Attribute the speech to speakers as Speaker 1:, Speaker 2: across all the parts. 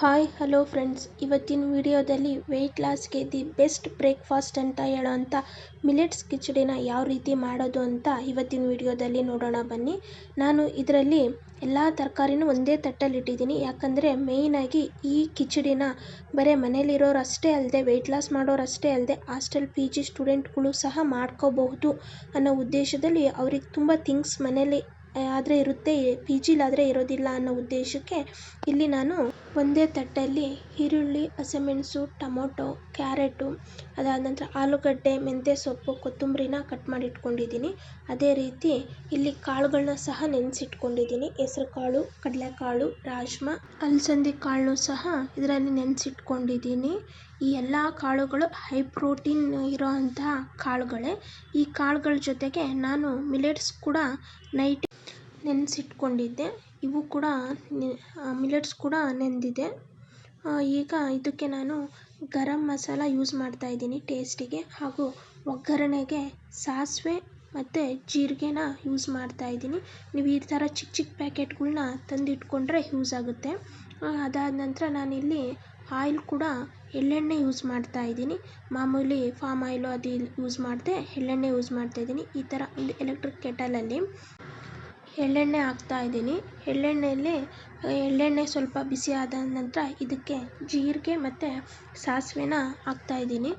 Speaker 1: Hi, hello friends. ಇವತ್ತಿನ ವಿಡಿಯೋದಲ್ಲಿ weight ಲಾಸ್ಗೆ ದಿ ಬೆಸ್ಟ್ ಬ್ರೇಕ್ಫಾಸ್ಟ್ ಅಂತ ಹೇಳೋವಂಥ ಮಿಲೆಟ್ಸ್ ಕಿಚಡಿನ ಯಾವ ರೀತಿ ಮಾಡೋದು ಅಂತ ಇವತ್ತಿನ ವಿಡಿಯೋದಲ್ಲಿ ನೋಡೋಣ ಬನ್ನಿ. ನಾನು ಇದರಲ್ಲಿ ಎಲ್ಲ ತರಕಾರಿನೂ ಒಂದೇ ತಟ್ಟಲ್ಲಿ ಇಟ್ಟಿದ್ದೀನಿ. ಯಾಕಂದರೆ ಮೇಯ್ನಾಗಿ ಈ ಕಿಚಡಿನ ಬರೀ ಮನೇಲಿರೋರು ಅಷ್ಟೇ ಅಲ್ಲದೆ, ವೆಯ್ಟ್ ಲಾಸ್ ಮಾಡೋರು ಅಷ್ಟೇ ಅಲ್ಲದೆ, ಹಾಸ್ಟೆಲ್ ಪಿ ಜಿ ಸ್ಟೂಡೆಂಟ್ಗಳು ಸಹ ಮಾಡ್ಕೋಬಹುದು ಅನ್ನೋ ಉದ್ದೇಶದಲ್ಲಿ ಅವ್ರಿಗೆ ತುಂಬ ಥಿಂಗ್ಸ್ ಮನೇಲಿ, ಆದರೆ ಇರುತ್ತೆ, ಪಿ ಜಿಲಾದರೆ ಇರೋದಿಲ್ಲ ಅನ್ನೋ ಉದ್ದೇಶಕ್ಕೆ ಇಲ್ಲಿ ನಾನು ಒಂದೇ ತಟ್ಟೆಯಲ್ಲಿ ಈರುಳ್ಳಿ, ಹಸಿಮೆಣಸು, ಟೊಮೊಟೊ, ಕ್ಯಾರೆಟು, ಅದಾದ ನಂತರ ಆಲೂಗಡ್ಡೆ, ಮೆಂತ್ಯ ಸೊಪ್ಪು, ಕೊತ್ತಂಬರಿನ ಕಟ್ ಮಾಡಿ ಇಟ್ಕೊಂಡಿದ್ದೀನಿ ಅದೇ ರೀತಿ ಇಲ್ಲಿ ಕಾಳುಗಳನ್ನ ಸಹ ನೆನೆಸಿಟ್ಕೊಂಡಿದ್ದೀನಿ. ಹೆಸ್ರು ಕಾಳು ಕಡಲೆಕಾಳು, ರಾಜ್ಮಾ, ಅಲಸಂದಿ ಕಾಳನ್ನು ಸಹ ಇದರಲ್ಲಿ ನೆನೆಸಿಟ್ಕೊಂಡಿದ್ದೀನಿ. ಈ ಎಲ್ಲ ಕಾಳುಗಳು ಹೈ ಪ್ರೋಟೀನ್ ಇರೋವಂತಹ ಕಾಳುಗಳೇ. ಈ ಕಾಳುಗಳ ಜೊತೆಗೆ ನಾನು ಮಿಲೆಟ್ಸ್ ಕೂಡ ನೈಟ್ ನೆನೆಸಿಟ್ಕೊಂಡಿದ್ದೆ. ಇವು ಕೂಡ ಮಿಲೆಟ್ಸ್ ಕೂಡ ನೆಂದಿದೆ. ಈಗ ಇದಕ್ಕೆ ನಾನು ಗರಂ ಮಸಾಲ ಯೂಸ್ ಮಾಡ್ತಾ ಇದ್ದೀನಿ ಟೇಸ್ಟಿಗೆ ಹಾಗೂ ಒಗ್ಗರಣೆಗೆ ಸಾಸಿವೆ ಮತ್ತು ಜೀರಿಗೆನ ಯೂಸ್ ಮಾಡ್ತಾ ಇದ್ದೀನಿ. ನೀವು ಈ ಥರ ಚಿಕ್ಕ ಚಿಕ್ಕ ಪ್ಯಾಕೆಟ್ಗಳ್ನ ತಂದಿಟ್ಕೊಂಡ್ರೆ ಯೂಸ್ ಆಗುತ್ತೆ. ಅದಾದ ನಂತರ ನಾನಿಲ್ಲಿ ಆಯಿಲ್ ಕೂಡ ಎಳ್ಳೆಣ್ಣೆ ಯೂಸ್ ಮಾಡ್ತಾ ಇದ್ದೀನಿ. ಮಾಮೂಲಿ ಫಾಮ್ ಆಯಿಲು ಅದು ಯೂಸ್ ಮಾಡದೆ ಎಳ್ಳೆಣ್ಣೆ ಯೂಸ್ ಮಾಡ್ತಾ ಇದ್ದೀನಿ. ಈ ಥರ ಒಂದು ಎಲೆಕ್ಟ್ರಿಕ್ ಕೆಟಲಲ್ಲಿ. ಎಳ್ಳೆಣ್ಣೆ ಹಾಕ್ತಾ ಇದ್ದೀನಿ. ಎಳ್ಳೆಣ್ಣೆಯಲ್ಲಿ ಎಳ್ಳೆಣ್ಣೆ ಸ್ವಲ್ಪ ಬಿಸಿ ಆದ ನಂತರ ಇದಕ್ಕೆ ಜೀರಿಗೆ ಮತ್ತು ಸಾಸಿವೆನ ಹಾಕ್ತಾ ಇದ್ದೀನಿ.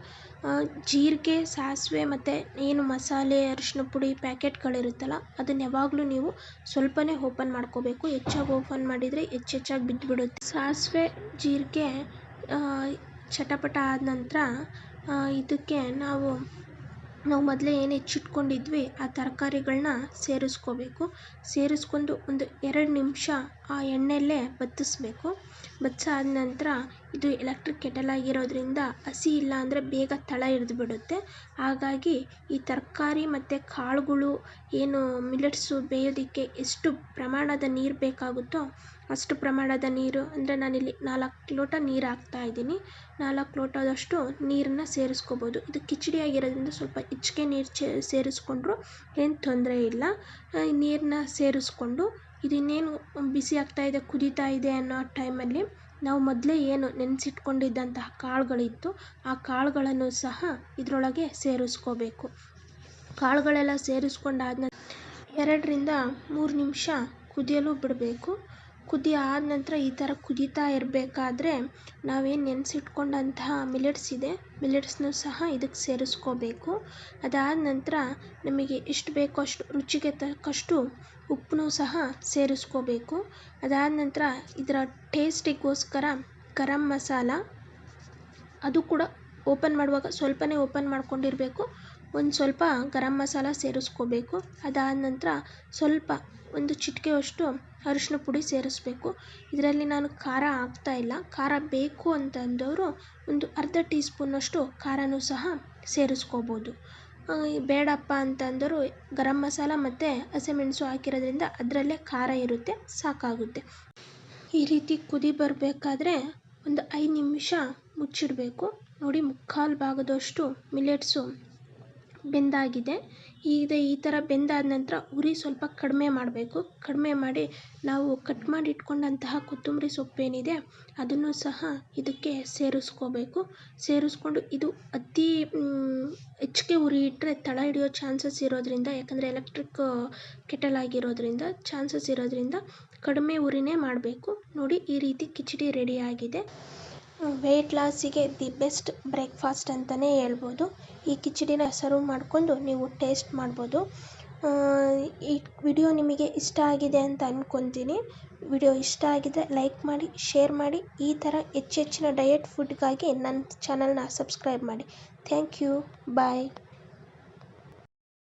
Speaker 1: ಜೀರಿಗೆ, ಸಾಸಿವೆ ಮತ್ತು ಏನು ಮಸಾಲೆ ಅರಿಶಿನ ಪುಡಿ ಪ್ಯಾಕೆಟ್ಗಳಿರುತ್ತಲ್ಲ, ಅದನ್ನ ಯಾವಾಗಲೂ ನೀವು ಸ್ವಲ್ಪನೇ ಓಪನ್ ಮಾಡ್ಕೋಬೇಕು. ಹೆಚ್ಚಾಗಿ ಓಪನ್ ಮಾಡಿದರೆ ಹೆಚ್ಚೆಚ್ಚಾಗಿ ಬಿದ್ದುಬಿಡುತ್ತೆ ಸಾಸಿವೆ, ಜೀರಿಗೆ ಚಟಪಟ ಆದ ನಂತರ ಇದಕ್ಕೆ ನಾವು ನಾವು ಮೊದಲೇ ಏನು ಹೆಚ್ಚಿಟ್ಕೊಂಡಿದ್ವಿ, ಆ ತರಕಾರಿಗಳನ್ನ ಸೇರಿಸ್ಕೋಬೇಕು. ಸೇರಿಸ್ಕೊಂಡು ಒಂದು ಎರಡು ನಿಮಿಷ ಆ ಎಣ್ಣೆಯಲ್ಲೇ ಬತ್ತಿಸ್ಬೇಕು ಬತ್ತಿಸಾದ ನಂತರ ಇದು ಎಲೆಕ್ಟ್ರಿಕ್ ಕೆಟಲ್ ಆಗಿರೋದ್ರಿಂದ ಹಸಿ ಇಲ್ಲ ಅಂದರೆ ಬೇಗ ತಳ ಹಿಡಿದ್ಬಿಡುತ್ತೆ ಹಾಗಾಗಿ ಈ ತರಕಾರಿ ಮತ್ತು ಕಾಳುಗಳು ಏನು ಮಿಲೆಟ್ಸು ಬೇಯೋದಕ್ಕೆ ಎಷ್ಟು ಪ್ರಮಾಣದ ನೀರು ಬೇಕಾಗುತ್ತೋ ಅಷ್ಟು ಪ್ರಮಾಣದ ನೀರು ಅಂದರೆ ನಾನಿಲ್ಲಿ ನಾಲ್ಕು ಲೋಟ ನೀರು ಹಾಕ್ತಾ ಇದ್ದೀನಿ. ನಾಲ್ಕು ಲೋಟದಷ್ಟು ನೀರನ್ನ ಸೇರಿಸ್ಕೋಬೋದು. ಇದು ಕಿಚಡಿ ಆಗಿರೋದ್ರಿಂದ ಸ್ವಲ್ಪ ಹೆಚ್ಚಿಗೆ ನೀರು ಚೇ, ಸೇರಿಸ್ಕೊಂಡ್ರು ಏನು ತೊಂದರೆ ಇಲ್ಲ. ನೀರನ್ನ ಸೇರಿಸ್ಕೊಂಡು ಇದು ಇನ್ನೇನು ಬಿಸಿ ಆಗ್ತಾ ಇದೆ, ಕುದೀತಾ ಇದೆ ಅನ್ನೋ ಟೈಮಲ್ಲಿ ನಾವು ಮೊದಲೇ ಏನು ನೆನೆಸಿಟ್ಕೊಂಡಿದ್ದಂತಹ ಕಾಳುಗಳಿತ್ತು, ಆ ಕಾಳುಗಳನ್ನು ಸಹ ಇದರೊಳಗೆ ಸೇರಿಸ್ಕೋಬೇಕು. ಕಾಳುಗಳೆಲ್ಲ ಸೇರಿಸ್ಕೊಂಡಾದ ಎರಡರಿಂದ ಮೂರು ನಿಮಿಷ ಕುದಿಯಲು ಬಿಡಬೇಕು. ಕುದಿ ಆದ ನಂತರ ಈ ಥರ ಕುದಿತಾ ಇರಬೇಕಾದ್ರೆ ನಾವೇನು ನೆನೆಸಿಟ್ಕೊಂಡಂತಹ ಮಿಲೆಟ್ಸ್ ಇದೆ, ಮಿಲೆಟ್ಸ್ನೂ ಸಹ ಇದಕ್ಕೆ ಸೇರಿಸ್ಕೋಬೇಕು. ಅದಾದ ನಂತರ ನಮಗೆ ಎಷ್ಟು ಬೇಕೋ ಅಷ್ಟು ರುಚಿಗೆ ತಕ್ಕಷ್ಟು ಉಪ್ಪನ್ನೂ ಸಹ ಸೇರಿಸ್ಕೋಬೇಕು. ಅದಾದ ನಂತರ ಇದರ ಟೇಸ್ಟಿಗೋಸ್ಕರ ಗರಂ ಮಸಾಲ, ಅದು ಕೂಡ ಓಪನ್ ಮಾಡುವಾಗ ಸ್ವಲ್ಪನೇ ಓಪನ್ ಮಾಡ್ಕೊಂಡಿರಬೇಕು. ಒಂದು ಸ್ವಲ್ಪ ಗರಂ ಮಸಾಲ ಸೇರಿಸ್ಕೋಬೇಕು. ಅದಾದ ನಂತರ ಸ್ವಲ್ಪ ಒಂದು ಚಿಟಿಕೆಯಷ್ಟು ಅರಿಶಿನ ಪುಡಿ ಸೇರಿಸ್ಬೇಕು. ಇದರಲ್ಲಿ ನಾನು ಖಾರ ಹಾಕ್ತಾ ಇಲ್ಲ. ಖಾರ ಬೇಕು ಅಂತಂದವರು ಒಂದು ಅರ್ಧ ಟೀ ಸ್ಪೂನಷ್ಟು ಖಾರನೂ ಸಹ ಸೇರಿಸ್ಕೋಬೋದು. ಬೇಡಪ್ಪ ಅಂತಂದವರು ಗರಂ ಮಸಾಲ ಮತ್ತು ಹಸಿಮೆಣಸು ಹಾಕಿರೋದ್ರಿಂದ ಅದರಲ್ಲೇ ಖಾರ ಇರುತ್ತೆ, ಸಾಕಾಗುತ್ತೆ. ಈ ರೀತಿ ಕುದಿ ಬರಬೇಕಾದ್ರೆ ಒಂದು ಐದು ನಿಮಿಷ ಮುಚ್ಚಿಡಬೇಕು. ನೋಡಿ ಮುಕ್ಕಾಲು ಭಾಗದಷ್ಟು ಮಿಲೆಟ್ಸು ಬೆಂದಾಗಿದೆ. ಈಗ ಈ ಥರ ಬೆಂದಾದ ನಂತರ ಉರಿ ಸ್ವಲ್ಪ ಕಡಿಮೆ ಮಾಡಬೇಕು. ಕಡಿಮೆ ಮಾಡಿ ನಾವು ಕಟ್ ಮಾಡಿ ಇಟ್ಕೊಂಡಂತಹ ಕೊತ್ತಂಬರಿ ಸೊಪ್ಪೇನಿದೆ, ಅದನ್ನು ಸಹ ಇದಕ್ಕೆ ಸೇರಿಸ್ಕೋಬೇಕು. ಸೇರಿಸ್ಕೊಂಡು ಇದು ಅತಿ ಹೆಚ್ಚಿಗೆ ಉರಿ ಇಟ್ಟರೆ ತಳ ಹಿಡಿಯೋ ಚಾನ್ಸಸ್ ಇರೋದ್ರಿಂದ, ಯಾಕಂದರೆ ಎಲೆಕ್ಟ್ರಿಕ್ ಕೆಟಲ್ ಆಗಿರೋದ್ರಿಂದ ಚಾನ್ಸಸ್ ಇರೋದ್ರಿಂದ ಕಡಿಮೆ ಉರಿನೇ ಮಾಡಬೇಕು. ನೋಡಿ ಈ ರೀತಿ ಕಿಚಡಿ ರೆಡಿಯಾಗಿದೆ ವೆಯ್ಟ್ ಲಾಸಿಗೆ ದಿ ಬೆಸ್ಟ್ ಬ್ರೇಕ್ಫಾಸ್ಟ್ ಅಂತಲೇ ಹೇಳ್ಬೋದು. ಈ ಕಿಚಡಿನ ಸರ್ವ್ ಮಾಡಿಕೊಂಡು ನೀವು ಟೇಸ್ಟ್ ಮಾಡ್ಬೋದು. ಈ ವಿಡಿಯೋ ನಿಮಗೆ ಇಷ್ಟ ಆಗಿದೆ ಅಂತ ಅಂದ್ಕೊತೀನಿ ವಿಡಿಯೋ ಇಷ್ಟ ಆಗಿದೆ ಲೈಕ್ ಮಾಡಿ ಶೇರ್ ಮಾಡಿ. ಈ ಥರ ಹೆಚ್ಚೆಚ್ಚಿನ ಡಯಟ್ ಫುಡ್ಗಾಗಿ ನನ್ನ ಚಾನಲ್ನ ಸಬ್ಸ್ಕ್ರೈಬ್ ಮಾಡಿ. Thank you bye